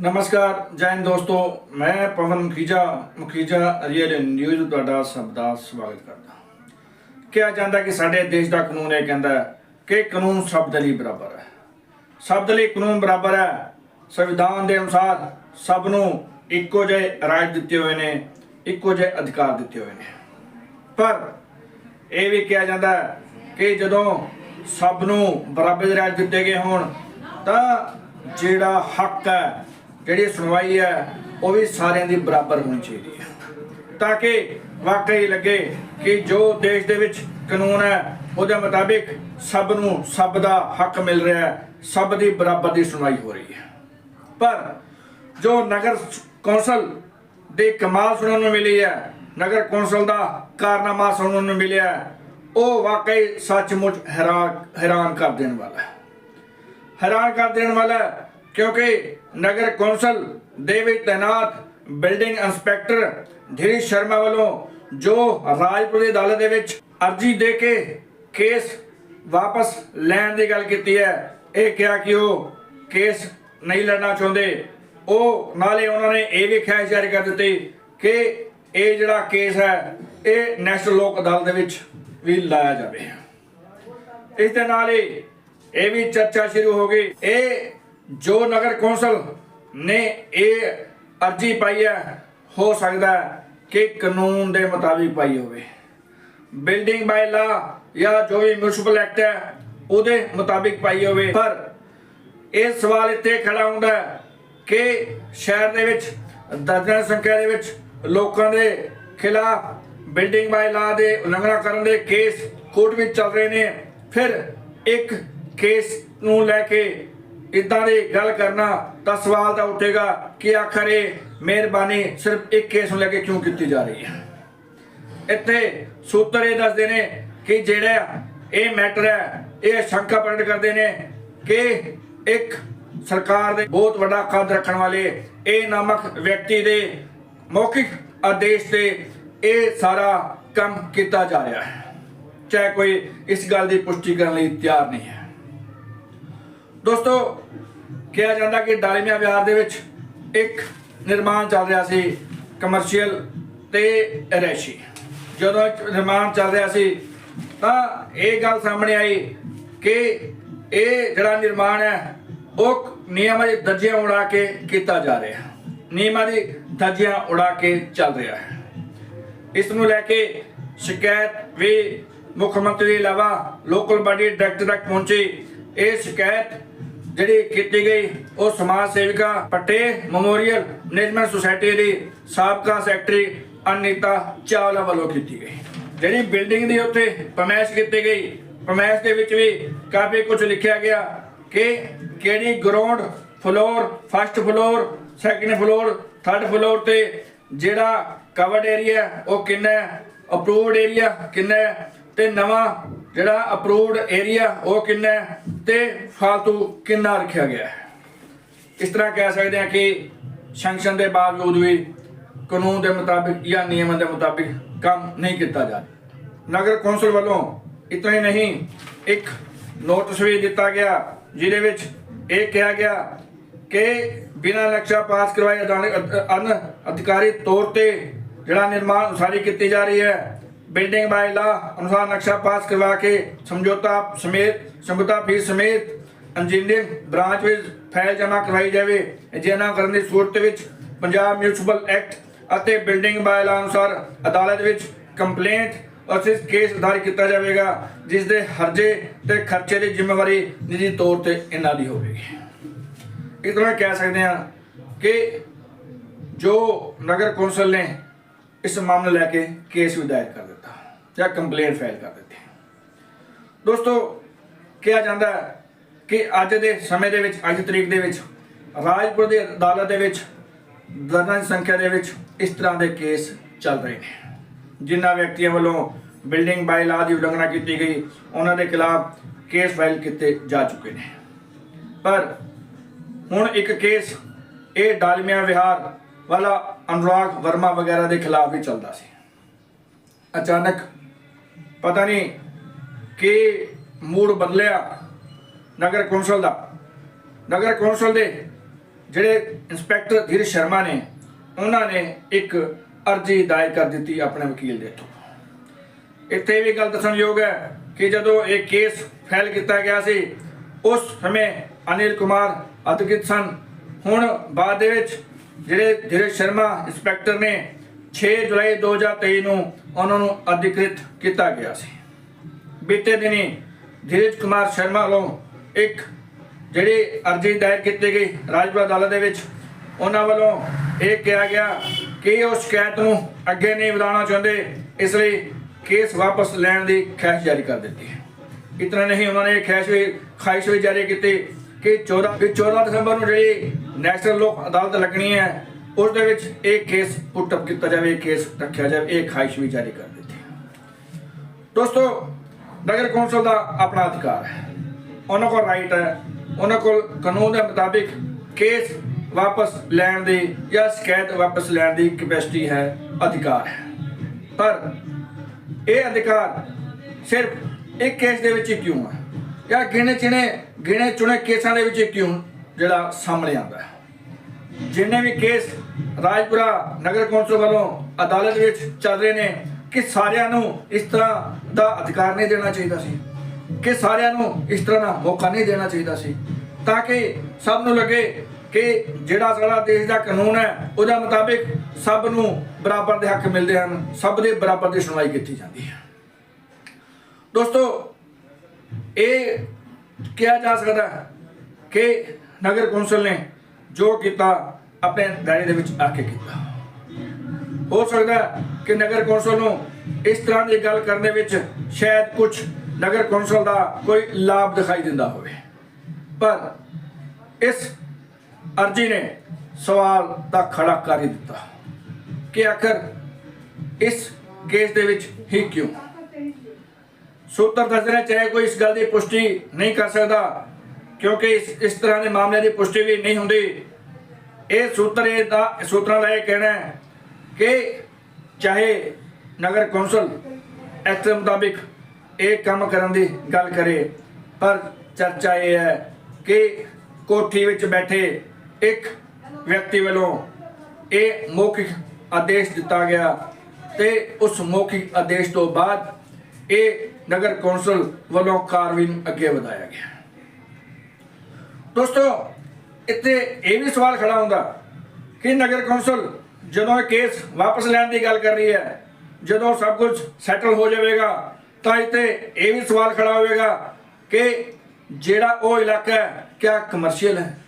ਨਮਸਕਾਰ ਜੈਨ ਦੋਸਤੋ। ਮੈਂ ਪਵਨ ਮੁਖੀਜਾ ਮੁਖੀਜਾ ਰੀਅਲ ਨਿਊਜ਼ ਤੁਹਾਡਾ ਸਭ ਦਾ ਸਵਾਗਤ ਕਰਦਾ ਕਿਹਾ ਜਾਂਦਾ ਕਿ ਸਾਡੇ ਦੇਸ਼ ਦਾ ਕਾਨੂੰਨ ਇਹ ਕਹਿੰਦਾ ਕਿ ਕਾਨੂੰਨ ਸ਼ਬਦ ਲਈ ਬਰਾਬਰ ਹੈ। ਸ਼ਬਦ ਲਈ ਕਾਨੂੰਨ ਬਰਾਬਰ ਹੈ। ਸੰਵਿਧਾਨ ਦੇ ਅਨੁਸਾਰ ਸਭ ਨੂੰ ਇੱਕੋ ਜਿਹੇ ਰਾਜ ਦਿੱਤੇ ਹੋਏ ਨੇ, ਇੱਕੋ ਜਿਹੇ ਅਧਿਕਾਰ ਦਿੱਤੇ ਹੋਏ ਨੇ। ਪਰ ਇਹ ਵੀ ਕਿਹਾ ਜਾਂਦਾ ਕਿ ਜਦੋਂ ਸਭ ਨੂੰ ਬਰਾਬਰ ਦੇ ਰਾਜ ਦਿੱਤੇ ਗਏ ਹੋਣ, ਤਾਂ ਜਿਹੜਾ ਹੱਕ ਹੈ ਜਿਹੜੀ ਸੁਣਵਾਈ ਹੈ, ਉਹ ਵੀ ਸਾਰਿਆਂ ਦੀ ਬਰਾਬਰ ਹੋਣੀ ਚਾਹੀਦੀ ਹੈ। ਤਾਂ ਕਿ ਵਾਕਈ ਲੱਗੇ ਕਿ ਜੋ ਦੇਸ਼ ਦੇ ਵਿੱਚ ਕਾਨੂੰਨ ਹੈ, ਉਹਦੇ ਮੁਤਾਬਿਕ ਸਭ ਨੂੰ ਸਭ ਦਾ ਹੱਕ ਮਿਲ ਰਿਹਾ ਹੈ, ਸਭ ਦੀ ਬਰਾਬਰ ਦੀ ਸੁਣਵਾਈ ਹੋ ਰਹੀ ਹੈ। ਪਰ ਜੋ ਨਗਰ ਕੌਂਸਲ ਦੇ ਕਮਾਲ ਸੁਣਨ ਨੂੰ ਮਿਲੀ ਹੈ, ਨਗਰ ਕੌਂਸਲ ਦਾ ਕਾਰਨਾਮਾ ਸੁਣਨ ਨੂੰ ਮਿਲਿਆ ਉਹ ਵਾਕਈ ਸੱਚਮੁੱਚ ਹੈਰਾਨ ਹੈਰਾਨ ਕਰ ਦੇਣ ਵਾਲਾ ਹੈ। ਹੈਰਾਨ ਕਰ ਦੇਣ ਵਾਲਾ ਕਿਉਂਕਿ ਨਗਰ ਕੌਂਸਲ ਦੇ ਵਿੱਚ ਤੈਨਾਤ ਬਿਲਡਿੰਗ ਇੰਸਪੈਕਟਰ ਧੀਰਜ ਸ਼ਰਮਾ ਵੱਲੋਂ ਜੋ ਰਾਜਪੁਰ ਦੀ ਅਦਾਲਤ ਦੇ ਵਿੱਚ ਅਰਜੀ ਦੇ ਕੇ ਕੇਸ ਵਾਪਸ ਲੈਣ ਦੀ ਗੱਲ ਕੀਤੀ ਹੈ, ਇਹ ਕਿਹਾ ਕਿ ਉਹ ਕੇਸ ਨਹੀਂ ਲੜਨਾ ਚਾਹੁੰਦੇ। ਉਹ ਨਾਲੇ ਉਹਨਾਂ ਨੇ ਇਹ ਵੀ ਖਿਆਲ ਜਾਰੀ ਕਰ ਦਿੱਤੀ ਕਿ ਇਹ ਜਿਹੜਾ ਕੇਸ ਹੈ, ਇਹ ਨੈਸ਼ਨਲ ਲੋਕ ਅਦਾਲਤ ਦੇ ਵਿੱਚ ਵੀ ਲਾਇਆ ਜਾਵੇ। ਇਸ ਦੇ ਨਾਲ ਹੀ ਇਹ ਵੀ ਚਰਚਾ ਸ਼ੁਰੂ ਹੋ ਗਈ। ਇਹ ਜੋ ਨਗਰ ਕੌਂਸਲ ਨੇ ਇਹ ਅਰਜੀ ਪਾਈ ਹੈ, ਹੋ ਸਕਦਾ ਕਿ ਕਾਨੂੰਨ ਦੇ ਮੁਤਾਬਿਕ ਪਾਈ ਹੋਵੇ। ਬਿਲਡਿੰਗ ਬਾਈ ਲਾ ਜਾਂ ਜੋ ਵੀ ਮਿਊਨਿਸਪਲ ਐਕਟ ਹੈ, ਉਹਦੇ ਮੁਤਾਬਿਕ ਪਾਈ ਹੋਵੇ। ਪਰ ਇਹ ਸਵਾਲ ਇੱਥੇ ਖੜਾ ਹੁੰਦਾ ਹੈ ਕਿ ਸ਼ਹਿਰ ਦੇ ਵਿੱਚ, ਦਰਜਨਾਂ ਸੰਖਿਆ ਦੇ ਵਿੱਚ ਲੋਕਾਂ ਦੇ ਖਿਲਾਫ ਬਿਲਡਿੰਗ ਬਾਈ ਲਾ ਦੇ ਉਲੰਘਣਾ ਕਰਨ ਦੇ ਕੇਸ ਕੋਰਟ ਵਿੱਚ ਚੱਲ ਰਹੇ ਨੇ। ਫਿਰ ਇੱਕ ਕੇਸ ਨੂੰ ਲੈ ਕੇ ਇਦਾਂ ਦੀ ਗੱਲ ਕਰਨਾ ਤਾਂ ਸਵਾਲ ਤਾਂ ਉੱਠੇਗਾ ਕਿ ਆਖਰ ਇਹ ਮਿਹਰਬਾਨੀ ਸਿਰਫ ਇੱਕ ਕੇਸ ਨੂੰ ਲੈ ਕੇ ਕਿਉਂ ਕੀਤੀ ਜਾ ਰਹੀ ਹੈ? ਇੱਥੇ ਸੂਤਰ ਇਹ ਦੱਸਦੇ ਨੇ ਕਿ ਜਿਹੜਾ ਇਹ ਮੈਟਰ ਹੈ, ਇਹ ਸ਼ੰਕਾ ਪ੍ਰਗਟ ਕਰਦੇ ਨੇ ਕਿ ਇੱਕ ਸਰਕਾਰ ਦੇ ਬਹੁਤ ਵੱਡਾ ਕੱਦ ਰੱਖਣ ਵਾਲੇ ਇਹ ਨਾਮਕ ਵਿਅਕਤੀ ਦੇ ਮੌਖਿਕ ਆਦੇਸ਼ ਤੇ ਇਹ ਸਾਰਾ ਕੰਮ ਕੀਤਾ ਜਾ ਰਿਹਾ ਹੈ। ਚਾਹੇ ਕੋਈ ਇਸ ਗੱਲ ਦੀ ਪੁਸ਼ਟੀ ਕਰਨ ਲਈ ਤਿਆਰ ਨਹੀਂ ਹੈ। ਦੋਸਤੋ, ਕਿਹਾ ਜਾਂਦਾ ਕਿ ਡਾਲੀਮੀਆ ਵਿਹਾਰ ਦੇ ਵਿੱਚ ਇੱਕ ਨਿਰਮਾਣ ਚੱਲ ਰਿਹਾ ਸੀ ਕਮਰਸ਼ੀਅਲ ਤੇ ਰੈਸ਼ੀ ਜਦੋਂ ਨਿਰਮਾਣ ਚੱਲ ਰਿਹਾ ਸੀ, ਤਾਂ ਇਹ ਗੱਲ ਸਾਹਮਣੇ ਆਈ ਕਿ ਇਹ ਜਿਹੜਾ ਨਿਰਮਾਣ ਹੈ, ਉਹ ਨਿਯਮਾਂ ਦੀ ਧੱਜੀਆਂ ਉਡਾ ਕੇ ਕੀਤਾ ਜਾ ਰਿਹਾ ਹੈ। ਨਿਯਮਾਂ ਦੀ ਦਰਜਿਆਂ ਉਡਾ ਕੇ ਚੱਲ ਰਿਹਾ ਹੈ। ਇਸ ਨੂੰ ਲੈ ਕੇ ਸ਼ਿਕਾਇਤ ਵੀ ਮੁੱਖ ਮੰਤਰੀ ਦੇ ਇਲਾਵਾ ਲੋਕਲ ਬਾਡੀ ਡਾਇਰੈਕਟਰ ਤੱਕ ਪਹੁੰਚੀ। ਇਹ ਸ਼ਿਕਾਇਤ ਜਿਹੜੀ ਕੀਤੀ ਗਈ, ਉਹ ਸਮਾਜ ਸੇਵਿਕਾ ਪਟੇ ਮੈਮੋਰੀਅਲ ਮੈਨੇਜਮੈਂਟ ਸੁਸਾਇਟੀ ਦੀ ਸਾਬਕਾ ਸੈਕਟਰੀ ਅਨੀਤਾ ਚਾਵਲਾ ਵੱਲੋਂ ਕੀਤੀ ਗਈ। ਜਿਹੜੀ ਬਿਲਡਿੰਗ ਦੀ ਉੱਥੇ ਪਮੈਸ਼ ਕੀਤੀ ਗਈ ਪਮੈਸ਼ ਦੇ ਵਿੱਚ ਵੀ ਕਾਫੀ ਕੁਝ ਲਿਖਿਆ ਗਿਆ ਕਿ ਕਿਹੜੀ ground floor first floor second floor third floor ਤੇ ਜਿਹੜਾ ਕਵਰਡ ਏਰੀਆ ਉਹ ਕਿੰਨਾ ਅਪਰੂਵਡ ਏਰੀਆ ਕਿੰਨਾ ਹੈ ਤੇ ਨਵਾਂ ਜਿਹੜਾ ਅਪਰੂਵਡ ਏਰੀਆ ਉਹ ਕਿੰਨਾ ਹੈ ਤੇ ਫालतू ਕਿੰਨਾ ਰੱਖਿਆ ਗਿਆ ਹੈ। ਇਸ ਤਰ੍ਹਾਂ ਕਹਿ ਸਕਦੇ ਹਾਂ ਕਿ ਸੈਂਕਸ਼ਨ ਦੇ ਬਾਵਜੂਦ ਵੀ ਕਾਨੂੰਨ ਦੇ ਮੁਤਾਬਿਕ ਜਾਂ ਨਿਯਮਾਂ ਦੇ ਮੁਤਾਬਿਕ ਕੰਮ ਨਹੀਂ ਕੀਤਾ ਜਾ ਰਿਹਾ। ਨਗਰ ਕੌਂਸਲ ਵੱਲੋਂ ਇਤਨਾ ਹੀ ਨਹੀਂ, ਇੱਕ ਨੋਟਿਸ ਵੀ ਦਿੱਤਾ ਗਿਆ, ਜਿਹਦੇ ਵਿੱਚ ਇਹ ਕਿਹਾ ਗਿਆ ਕਿ ਬਿਨਾਂ ਨਕਸ਼ਾ ਪਾਸ ਕਰਵਾਏ ਅਦਾਨ- ਅਨ ਅਧਿਕਾਰੀ ਤੌਰ ਤੇ ਜਿਹੜਾ ਨਿਰਮਾਣ ਉਸਾਰੀ ਕੀਤੀ ਜਾ ਰਹੀ ਹੈ ਬਿਲਡਿੰਗ ਬਾਈ ਲਾ ਅਨੁਸਾਰ ਨਕਸ਼ਾ ਪਾਸ ਕਰਵਾ ਕੇ ਸਮਝੌਤਾ ਸਮੇਤ ਸਮਝੌਤਾ ਫੀਸ ਸਮੇਤ ਇੰਜੀਨੀਅਰਿੰਗ ਬ੍ਰਾਂਚ ਵਿੱਚ ਫਾਈਲ ਜਮ੍ਹਾਂ ਕਰਵਾਈ ਜਾਵੇ। ਅਜਿਹਾ ਕਰਨ ਦੀ ਸੂਰਤ ਵਿੱਚ ਪੰਜਾਬ ਮਿਊਨਿਸਪਲ ਐਕਟ ਅਤੇ ਬਿਲਡਿੰਗ ਬਾਇਲਾ ਅਨੁਸਾਰ ਅਦਾਲਤ ਵਿੱਚ ਕੰਪਲੇਂਟ ਅਤੇ ਕੇਸ ਦਾਇਰ ਕੀਤਾ ਜਾਵੇਗਾ ਜਿਸ ਦੇ ਹਰਜੇ ਤੇ ਖਰਚੇ ਦੀ ਜ਼ਿੰਮੇਵਾਰੀ ਨਿੱਜੀ ਤੌਰ ਤੇ ਇਹਨਾਂ ਦੀ ਹੋਵੇਗੀ। ਇਸ ਤਰ੍ਹਾਂ ਕਹਿ ਸਕਦੇ ਹਾਂ ਕਿ ਜੋ ਨਗਰ ਕੌਂਸਲ ਨੇ ਇਸ ਮਾਮਲੇ ਲੈ ਕੇ ਕੇਸ ਵੀ ਦਾਇਰ ਕਰ ਦਿੱਤਾ ਜਾਂ ਕੰਪਲੇਂਟ ਫਾਈਲ ਕਰ ਦਿੱਤੀ। ਦੋਸਤੋ, ਕਿਹਾ ਜਾਂਦਾ ਹੈ ਕਿ ਅੱਜ ਦੇ ਸਮੇਂ ਦੇ ਵਿੱਚ, ਅੱਜ ਦੀ ਤਰੀਕ ਦੇ ਵਿੱਚ, ਰਾਜਪੁਰ ਦੀ ਅਦਾਲਤ ਦੇ ਵਿੱਚ, ਦਰਜਨਾਂ ਦੀ ਸੰਖਿਆ ਦੇ ਵਿੱਚ ਇਸ ਤਰ੍ਹਾਂ ਦੇ ਕੇਸ ਚੱਲ ਰਹੇ ਨੇ। ਜਿਨ੍ਹਾਂ ਵਿਅਕਤੀਆਂ ਵੱਲੋਂ ਬਿਲਡਿੰਗ ਬਾਈ ਲਾ ਦੀ ਉਲੰਘਣਾ ਕੀਤੀ ਗਈ, ਉਹਨਾਂ ਦੇ ਖਿਲਾਫ ਕੇਸ ਫਾਈਲ ਕੀਤੇ ਜਾ ਚੁੱਕੇ ਨੇ। ਪਰ ਹੁਣ ਇੱਕ ਕੇਸ ਇਹ ਡਾਲਮੀਆ ਵਿਹਾਰ ਵਾਲਾ ਅਨੁਰਾਗ ਵਰਮਾ ਵਗੈਰਾ ਦੇ ਖਿਲਾਫ ਵੀ ਚੱਲਦਾ ਸੀ। ਅਚਾਨਕ ਪਤਾ ਨਹੀਂ ਕਿ ਮੂਡ ਬਦਲਿਆ ਨਗਰ ਕੌਂਸਲ ਦਾ। ਨਗਰ ਕੌਂਸਲ ਦੇ ਜਿਹੜੇ ਇੰਸਪੈਕਟਰ ਧੀਰ ਸ਼ਰਮਾ ਨੇ, ਉਹਨਾਂ ਨੇ ਇੱਕ ਅਰਜ਼ੀ ਦਾਇਰ ਕਰ ਦਿੱਤੀ ਆਪਣੇ ਵਕੀਲ ਦੇ ਤੋਂ ਇੱਥੇ ਵੀ ਗੱਲ ਦੱਸਣਯੋਗ ਹੈ ਕਿ ਜਦੋਂ ਇਹ ਕੇਸ ਫਾਈਲ ਕੀਤਾ ਗਿਆ ਸੀ, ਉਸ ਸਮੇਂ ਅਨਿਲ ਕੁਮਾਰ ਅਧਿਕ੍ਰਿਤ ਸਨ। ਹੁਣ ਬਾਅਦ ਦੇ ਵਿੱਚ ਜਿਹੜੇ ਧੀਰਜ ਸ਼ਰਮਾ ਇੰਸਪੈਕਟਰ ਨੇ 6 ਜੁਲਾਈ 2023 ਨੂੰ ਉਹਨਾਂ ਨੂੰ ਅਧਿਕ੍ਰਿਤ ਕੀਤਾ ਗਿਆ ਸੀ। ਬੀਤੇ ਦਿਨੀ ਧੀਰਜ ਕੁਮਾਰ ਸ਼ਰਮਾ ਵੱਲੋਂ ਇੱਕ ਜਿਹੜੀ ਅਰਜ਼ੀ ਦਾਇਰ ਕੀਤੀ ਗਈ ਰਾਜਪੁਰਾ ਅਦਾਲਤ ਦੇ ਵਿੱਚ, ਉਹਨਾਂ ਵੱਲੋਂ ਇਹ ਕਿਹਾ ਗਿਆ ਕਿ ਉਹ ਸ਼ਿਕਾਇਤ ਨੂੰ ਅੱਗੇ ਨਹੀਂ ਵਧਾਉਣਾ ਚਾਹੁੰਦੇ, ਇਸ ਲਈ ਕੇਸ ਵਾਪਸ ਲੈਣ ਦੀ ਖਹਿਸ਼ ਜਾਰੀ ਕਰ ਦਿੱਤੀ ਇਤਨਾ ਨਹੀਂ ਉਹਨਾਂ ਨੇ ਖਹਿਸ਼ ਖਾਹਿਸ਼ ਵੀ ਖਾਹਿਸ਼ ਵੀ ਜਾਰੀ ਕੀਤੀ ਕਿ 14 ਕਿ 14 ਦਸੰਬਰ ਨੂੰ ਜਿਹੜੀ ਨੈਸ਼ਨਲ ਲੋਕ ਅਦਾਲਤ ਲੱਗਣੀ ਹੈ, ਉਸ ਦੇ ਵਿੱਚ ਇਹ ਕੇਸ ਪੁੱਟ ਅਪ ਕੀਤਾ ਜਾਵੇ, ਇਹ ਕੇਸ ਰੱਖਿਆ ਜਾਵੇ, ਇਹ ਖਾਹਿਸ਼ ਵੀ ਜਾਰੀ ਕਰ ਦਿੱਤੀ। ਦੋਸਤੋ, ਨਗਰ ਕੌਂਸਲ ਦਾ ਆਪਣਾ ਅਧਿਕਾਰ ਹੈ। ਉਹਨਾਂ ਕੋਲ ਰਾਈਟ ਹੈ, ਉਹਨਾਂ ਕੋਲ ਕਾਨੂੰਨ ਦੇ ਮੁਤਾਬਿਕ ਕੇਸ ਵਾਪਸ ਲੈਣ ਦੀ ਜਾਂ ਸ਼ਿਕਾਇਤ ਵਾਪਸ ਲੈਣ ਦੀ ਕੈਪੈਸਿਟੀ ਹੈ, ਅਧਿਕਾਰ ਹੈ। ਪਰ ਇਹ ਅਧਿਕਾਰ ਸਿਰਫ ਇੱਕ ਕੇਸ ਦੇ ਵਿੱਚ ਹੀ ਕਿਉਂ ਹੈ? ਜਾਂ ਗਿਣੇ ਚਿਣੇ ਗਿਣੇ ਚੁਣੇ ਕੇਸਾਂ ਦੇ ਵਿੱਚ ਕਿਉਂ ਜਿਹੜਾ ਸਾਹਮਣੇ ਆਉਂਦਾ ਹੈ? ਜਿੰਨੇ ਵੀ ਕੇਸ ਰਾਜਪੁਰਾ ਨਗਰ ਕੌਂਸਲ ਵੱਲੋਂ ਅਦਾਲਤ ਵਿੱਚ ਚੱਲ ਰਹੇ ਨੇ, ਕਿ ਸਾਰਿਆਂ ਨੂੰ ਇਸ ਤਰ੍ਹਾਂ ਦਾ ਅਧਿਕਾਰ ਨਹੀਂ ਦੇਣਾ ਚਾਹੀਦਾ ਸੀ, ਕਿ ਸਾਰਿਆਂ ਨੂੰ ਇਸ ਤਰ੍ਹਾਂ ਦਾ ਮੌਕਾ ਨਹੀਂ ਦੇਣਾ ਚਾਹੀਦਾ ਸੀ, ਤਾਂ ਕਿ ਸਭ ਨੂੰ ਲੱਗੇ ਕਿ ਜਿਹੜਾ ਸਾਡਾ ਦੇਸ਼ ਦਾ ਕਾਨੂੰਨ ਹੈ, ਉਹਦੇ ਮੁਤਾਬਿਕ ਸਭ ਨੂੰ ਬਰਾਬਰ ਦੇ ਹੱਕ ਮਿਲਦੇ ਹਨ, ਸਭ ਦੇ ਬਰਾਬਰ ਦੀ ਸੁਣਵਾਈ ਕੀਤੀ ਜਾਂਦੀ ਹੈ। ਦੋਸਤੋ, ਇਹ ਕਿਹਾ ਜਾ ਸਕਦਾ ਹੈ ਕਿ ਨਗਰ ਕੌਂਸਲ ਨੇ ਜੋ ਕੀਤਾ, ਆਪਣੇ ਦਾਇਰੇ ਦੇ ਵਿੱਚ ਆ ਕੇ ਕੀਤਾ। ਹੋ ਸਕਦਾ ਕਿ ਨਗਰ ਕੌਂਸਲ ਨੂੰ ਇਸ ਤਰ੍ਹਾਂ ਦੀ ਗੱਲ ਕਰਨ ਦੇ ਵਿੱਚ ਸ਼ਾਇਦ ਕੁਝ ਨਗਰ ਕੌਂਸਲ ਦਾ ਕੋਈ ਲਾਭ ਦਿਖਾਈ ਦਿੰਦਾ ਹੋਵੇ। ਪਰ ਇਸ ਅਰਜੀ ਨੇ ਸਵਾਲ ਤਾਂ ਖੜਾ ਕਰ ਹੀ ਦਿੱਤਾ ਕਿ ਆਖਰ ਇਸ ਕੇਸ ਦੇ ਵਿੱਚ ਹੀ ਕਿਉਂ? ਸੂਤਰ ਦੱਸ ਰਿਹਾ ਚਾਹੇ ਕੋਈ ਇਸ ਗੱਲ ਦੀ ਪੁਸ਼ਟੀ ਨਹੀਂ ਕਰ ਸਕਦਾ, ਕਿਉਂਕਿ ਇਸ ਇਸ ਤਰ੍ਹਾਂ ਦੇ ਮਾਮਲੇ ਦੀ ਪੁਸ਼ਟੀ ਵੀ ਨਹੀਂ ਹੁੰਦੀ। ਇਹ ਸੂਤਰ, ਇਹ ਦਾ ਸੂਤਰਾਂ ਦਾ ਇਹ ਕਹਿਣਾ ਹੈ ਕਿ ਚਾਹੇ ਨਗਰ ਕੌਂਸਲ ਐਕਟ ਮੁਤਾਬਿਕ ਇਹ ਕੰਮ ਕਰਨ ਦੀ ਗੱਲ ਕਰੇ, ਪਰ ਚਰਚਾ ਇਹ ਹੈ ਕਿ ਕੋਠੀ ਵਿੱਚ ਬੈਠੇ ਇੱਕ ਵਿਅਕਤੀ ਵੱਲੋਂ ਇਹ ਮੌਖਿਕ ਆਦੇਸ਼ ਦਿੱਤਾ ਗਿਆ ਤੇ ਉਸ ਮੌਖਿਕ ਆਦੇਸ਼ ਤੋਂ ਬਾਅਦ ਇਹ ਨਗਰ ਕੌਂਸਲ ਵੱਲੋਂ ਕਾਰਵਾਈ ਨੂੰ ਅੱਗੇ ਵਧਾਇਆ ਗਿਆ। ਦੋਸਤੋ, ਇੱਥੇ ਇਹ ਵੀ ਸਵਾਲ ਖੜਾ ਹੁੰਦਾ ਕਿ ਨਗਰ ਕੌਂਸਲ ਜਦੋਂ ਇਹ ਕੇਸ ਵਾਪਸ ਲੈਣ ਦੀ ਗੱਲ ਕਰ ਰਹੀ ਹੈ, ਜਦੋਂ ਸਭ ਕੁਝ ਸੈਟਲ ਹੋ ਜਾਵੇਗਾ, ਤਾਂ ਇੱਥੇ ਇਹ ਵੀ ਸਵਾਲ ਖੜਾ ਹੋਵੇਗਾ ਕਿ ਜਿਹੜਾ ਉਹ ਇਲਾਕਾ ਹੈ, ਕਿਆ ਕਮਰਸ਼ੀਅਲ ਹੈ?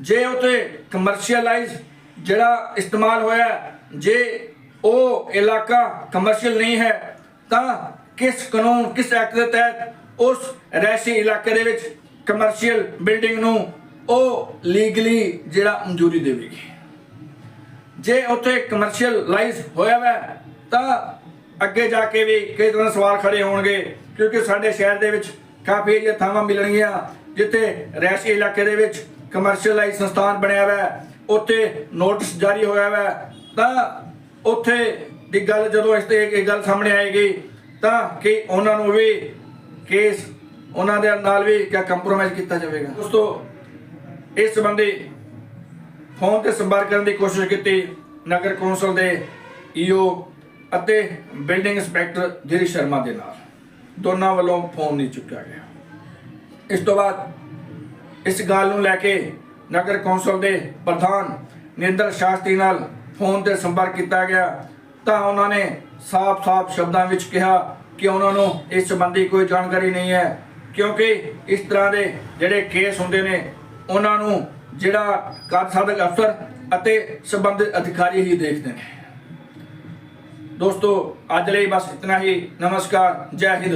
ਜੇ ਉਤੇ ਕਮਰਸ਼ੀਅਲਾਈਜ਼ ਜਿਹੜਾ ਇਸਤੇਮਾਲ ਹੋਇਆ, ਜੇ ਉਹ ਇਲਾਕਾ ਕਮਰਸ਼ੀਅਲ ਨਹੀਂ ਹੈ ਤਾਂ ਕਿਸ ਕਾਨੂੰਨ, ਕਿਸ ਐਕਟ ਦੇ ਤਹਿਤ ਉਸ ਰਹਿਸ਼ੀ ਇਲਾਕੇ ਦੇ ਵਿੱਚ ਕਮਰਸ਼ੀਅਲ ਬਿਲਡਿੰਗ ਨੂੰ ਉਹ ਲੀਗਲੀ ਜਿਹੜਾ ਮਨਜ਼ੂਰੀ ਦੇਵੇਗੀ? ਜੇ ਉੱਥੇ ਕਮਰਸ਼ੀਅਲਾਈਜ਼ ਹੋਇਆ ਵਾ, ਤਾਂ ਅੱਗੇ ਜਾ ਕੇ ਵੀ ਕਈ ਤਰ੍ਹਾਂ ਸਵਾਲ ਖੜੇ ਹੋਣਗੇ, ਕਿਉਂਕਿ ਸਾਡੇ ਸ਼ਹਿਰ ਦੇ ਵਿੱਚ ਕਾਫੀ ਇਹ ਥਾਵਾਂ ਮਿਲਣਗੀਆਂ, ਜਿੱਥੇ ਰਹਿਸ਼ੀ ਇਲਾਕੇ ਦੇ ਵਿੱਚ ਕਮਰਸ਼ੀਅਲਾਈਜ਼ ਸੰਸਥਾਨ ਬਣਿਆ ਹੋਇਆ ਉੱਥੇ ਨੋਟਿਸ ਜਾਰੀ ਹੋਇਆ ਹੋਇਆ ਤਾਂ ਉੱਥੇ ਦੀ ਗੱਲ ਜਦੋਂ ਇਸ ਤੇ ਇਹ ਗੱਲ ਸਾਹਮਣੇ ਆਏਗੀ, ਤਾਂ ਕਿ ਉਹਨਾਂ ਨੂੰ ਵੀ ਕੇਸ ਉਹਨਾਂ ਦੇ ਨਾਲ ਵੀ ਕਿਆ ਕੰਪਰੋਮਾਈਜ਼ ਕੀਤਾ ਜਾਵੇਗਾ। ਦੋਸਤੋ, ਇਸ ਸੰਬੰਧੀ ਫੋਨ ਤੇ ਸੰਪਰਕ ਕਰਨ ਦੀ ਕੋਸ਼ਿਸ਼ ਕੀਤੀ ਨਗਰ ਕੌਂਸਲ ਦੇ ਈਓ ਅਤੇ ਬਿਲਡਿੰਗ ਇੰਸਪੈਕਟਰ ਧੀਰਜ ਸ਼ਰਮਾ ਦੇ ਨਾਲ। ਦੋਨਾਂ ਵੱਲੋਂ ਫੋਨ ਨਹੀਂ ਚੁੱਕਿਆ ਗਿਆ। ਇਸ ਤੋਂ ਬਾਅਦ ਇਸ ਗੱਲ ਨੂੰ ਲੈ ਕੇ ਨਗਰ ਕੌਂਸਲ ਦੇ ਪ੍ਰਧਾਨ ਨਿੰਦਰ ਸ਼ਾਸਤਰੀ ਨਾਲ ਫੋਨ ਤੇ ਸੰਪਰਕ ਕੀਤਾ ਗਿਆ। ਤਾਂ ਉਹਨਾਂ ਨੇ ਸਾਫ਼-ਸਾਫ਼ ਸ਼ਬਦਾਂ ਵਿੱਚ ਕਿਹਾ ਕਿ ਉਹਨਾਂ ਨੂੰ ਇਸ ਸੰਬੰਧੀ ਕੋਈ ਜਾਣਕਾਰੀ ਨਹੀਂ ਹੈ, ਕਿਉਂਕਿ ਇਸ ਤਰ੍ਹਾਂ ਦੇ ਜਿਹੜੇ ਕੇਸ ਹੁੰਦੇ ਨੇ, ਉਹਨਾਂ ਨੂੰ ਜਿਹੜਾ ਕਾਰਜ ਸਾਧਕ ਅਫਸਰ ਅਤੇ ਸੰਬੰਧਿਤ ਅਧਿਕਾਰੀ ਹੀ ਦੇਖਦੇ ਨੇ। ਦੋਸਤੋ, ਅੱਜ ਲਈ ਬਸ ਇਤਨਾ ਹੀ। ਨਮਸਕਾਰ, ਜੈ ਹਿੰਦ।